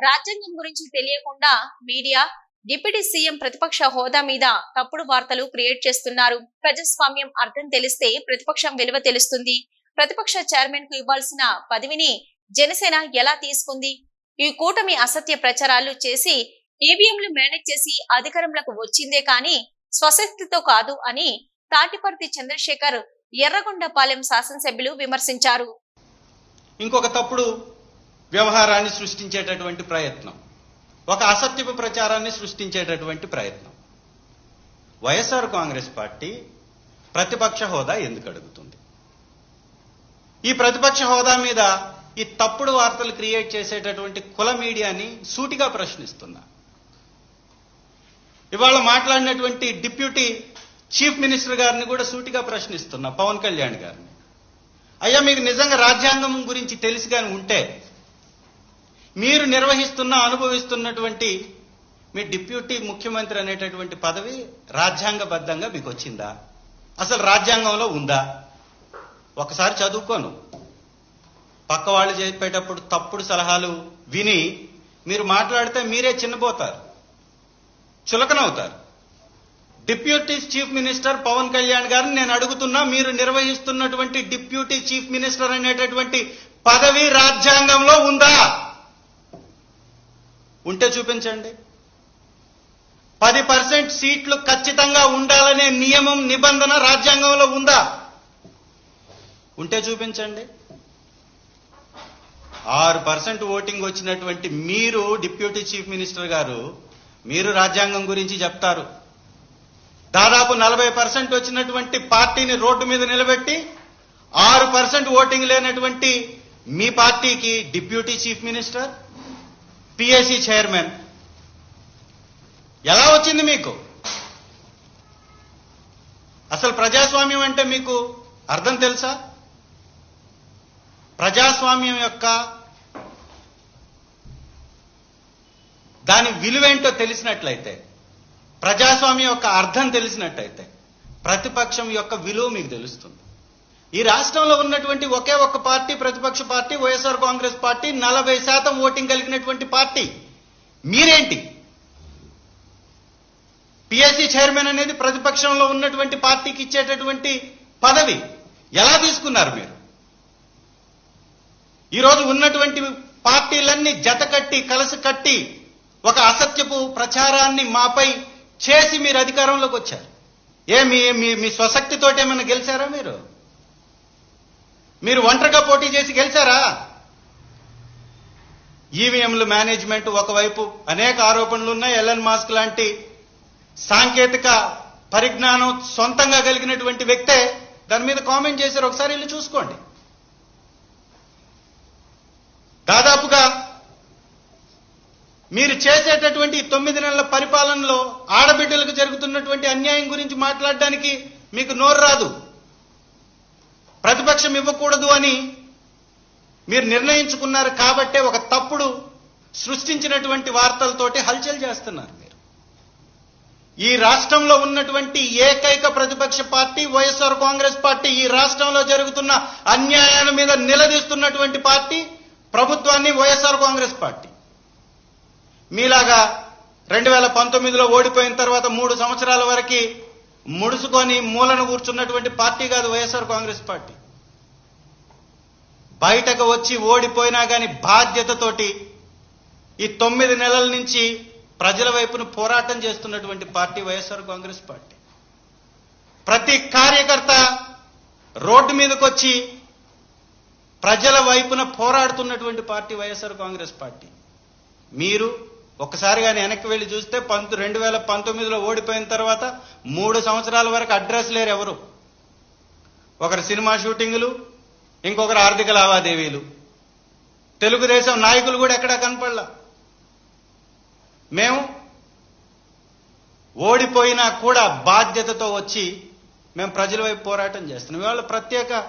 రాజ్యాంగం గురించి తెలియకుండా మీడియా డిప్యూటీ సీఎం ప్రతిపక్ష హోదా మీద తప్పుడు వార్తలు క్రియేట్ చేస్తున్నారు. ప్రజాస్వామ్యం అర్థం తెలిస్తే ప్రతిపక్షం విలువ తెలుస్తుంది. ప్రతిపక్ష చైర్మన్కు ఇవ్వాల్సిన పదవిని జనసేన ఎలా తీసుకుంది? ఈ కూటమి అసత్య ప్రచారాలు చేసి ఈవీఎంలు మేనేజ్ చేసి అధికారంలోకి వచ్చిందే కానీ స్వశక్తితో కాదు అని తాటిపర్తి చంద్రశేఖర్ ఎర్రగొండపాలెం శాసనసభ్యులు విమర్శించారు. ఇంకొక తప్పుడు వ్యవహారాన్ని సృష్టించేటటువంటి ప్రయత్నం. ఒక అసత్యపు ప్రచారాన్ని సృష్టించేటటువంటి ప్రయత్నం. వైఎస్ఆర్ కాంగ్రెస్ పార్టీ ప్రతిపక్ష హోదా ఎందుకు అడుగుతుంది? ఈ ప్రతిపక్ష హోదా మీద ఈ తప్పుడు వార్తలు క్రియేట్ చేసేటటువంటి కుల మీడియాని సూటిగా ప్రశ్నిస్తున్నా. ఇవాళ మాట్లాడినటువంటి డిప్యూటీ చీఫ్ మినిస్టర్ గారిని కూడా సూటిగా ప్రశ్నిస్తున్నా పవన్ కళ్యాణ్ గారిని. అయ్యా మీకు నిజంగా రాజ్యాంగం గురించి తెలిసి కానీ ఉంటే మీరు నిర్వహిస్తున్న అనుభవిస్తున్నటువంటి మీ డిప్యూటీ ముఖ్యమంత్రి అనేటటువంటి పదవి రాజ్యాంగబద్ధంగా మీకు వచ్చిందా? అసలు రాజ్యాంగంలో ఉందా? ఒకసారి చదువుకోను. పక్క వాళ్ళు చెప్పేటప్పుడు తప్పుడు సలహాలు విని మీరు మాట్లాడితే మీరే చిన్నపోతారు చులకనవుతారు. Deputy chief minister Pawan Kalyan గారిని నేను అడుగుతున్నా మీరు నిర్వహిస్తున్నటువంటి డిప్యూటీ చీఫ్ మినిస్టర్ అనేటటువంటి పదవి రాజ్యాంగంలో ఉందా? ఉంటే చూపించండి. పది పర్సెంట్ సీట్లు ఖచ్చితంగా ఉండాలనే నియమం నిబంధన రాజ్యాంగంలో ఉందా? ఉంటే చూపించండి. ఆరు పర్సెంట్ ఓటింగ్ వచ్చినటువంటి మీరు డిప్యూటీ చీఫ్ మినిస్టర్ గారు మీరు రాజ్యాంగం గురించి చెప్తారు. దాదాపు నలభై పర్సెంట్ వచ్చినటువంటి పార్టీని రోడ్డు మీద నిలబెట్టి ఆరు పర్సెంట్ ఓటింగ్ లేనటువంటి మీ పార్టీకి deputy chief minister PSC chairman. ఎలా వచ్చింది మీకు? అసలు ప్రజాస్వామ్యం అంటే మీకు అర్థం తెలుసా? ప్రజాస్వామ్యం యొక్క దాని విలువేంటో తెలిసినట్లయితే ప్రజాస్వామ్యం యొక్క అర్థం తెలిసినట్టయితే ప్రతిపక్షం యొక్క విలువ మీకు తెలుస్తుంది. ఈ రాష్ట్రంలో ఉన్నటువంటి ఒకే ఒక్క పార్టీ ప్రతిపక్ష పార్టీ వైఎస్ఆర్ కాంగ్రెస్ పార్టీ నలభై శాతం ఓటింగ్ కలిగినటువంటి పార్టీ. మీరేంటి? పిఎస్సి చైర్మన్ అనేది ప్రతిపక్షంలో ఉన్నటువంటి పార్టీకి ఇచ్చేటటువంటి పదవి ఎలా తీసుకున్నారు మీరు? ఈరోజు ఉన్నటువంటి పార్టీలన్నీ జత కట్టి కలసి కట్టి ఒక అసత్యపు ప్రచారాన్ని మాపై చేసి మీరు అధికారంలోకి వచ్చారు. ఏ మీ మీ మీ స్వశక్తితోటి ఏమైనా గెలిచారా మీరు? మీరు ఒంటరిగా పోటీ చేసి గెలిచారా? ఈవీఎంలు మేనేజ్మెంట్ ఒకవైపు అనేక ఆరోపణలు ఉన్నాయి. ఎల్ఎన్ మాస్క్ లాంటి సాంకేతిక పరిజ్ఞానం సొంతంగా కలిగినటువంటి వ్యక్తే దాని మీద కామెంట్ చేశారు. ఒకసారి వెళ్ళి చూసుకోండి. దాదాపుగా మీరు చేసేటటువంటి తొమ్మిది నెలల పరిపాలనలో ఆడబిడ్డలకు జరుగుతున్నటువంటి అన్యాయం గురించి మాట్లాడడానికి మీకు నోరు రాదు. ప్రతిపక్షం ఇవ్వకూడదు అని మీరు నిర్ణయించుకున్నారు కాబట్టే ఒక తప్పుడు సృష్టించినటువంటి వార్తలతోటి హల్చల్ చేస్తున్నారు మీరు. ఈ రాష్ట్రంలో ఉన్నటువంటి ఏకైక ప్రతిపక్ష పార్టీ వైఎస్ఆర్ కాంగ్రెస్ పార్టీ ఈ రాష్ట్రంలో జరుగుతున్న అన్యాయాల మీద నిలదీస్తున్నటువంటి పార్టీ ప్రభుత్వాన్ని వైఎస్ఆర్ కాంగ్రెస్ పార్టీ. మీలాగా రెండు వేల పంతొమ్మిదిలో ఓడిపోయిన తర్వాత మూడు సంవత్సరాల వరకు ముడుసుకొని మూలను కూర్చున్నటువంటి పార్టీ కాదు వైఎస్ఆర్ కాంగ్రెస్ పార్టీ. బయటకు వచ్చి ఓడిపోయినా కానీ బాధ్యతతోటి ఈ తొమ్మిది నెలల నుంచి ప్రజల వైపున పోరాటం చేస్తున్నటువంటి పార్టీ వైఎస్ఆర్ కాంగ్రెస్ పార్టీ. ప్రతి కార్యకర్త రోడ్డు మీదకి వచ్చి ప్రజల వైపున పోరాడుతున్నటువంటి పార్టీ వైఎస్ఆర్ కాంగ్రెస్ పార్టీ. మీరు ఒకసారి కానీ వెనక్కి వెళ్ళి చూస్తే పంతు రెండు వేల పంతొమ్మిదిలో ఓడిపోయిన తర్వాత మూడు సంవత్సరాల వరకు అడ్రస్ లేరు ఎవరు. ఒకరు సినిమా షూటింగులు ఇంకొకరు ఆర్థిక లావాదేవీలు. తెలుగుదేశం నాయకులు కూడా ఎక్కడా కనపడలా. మేము ఓడిపోయినా కూడా బాధ్యతతో వచ్చి మేము ప్రజల వైపు పోరాటం చేస్తున్నాం. ఇవాళ ప్రత్యేక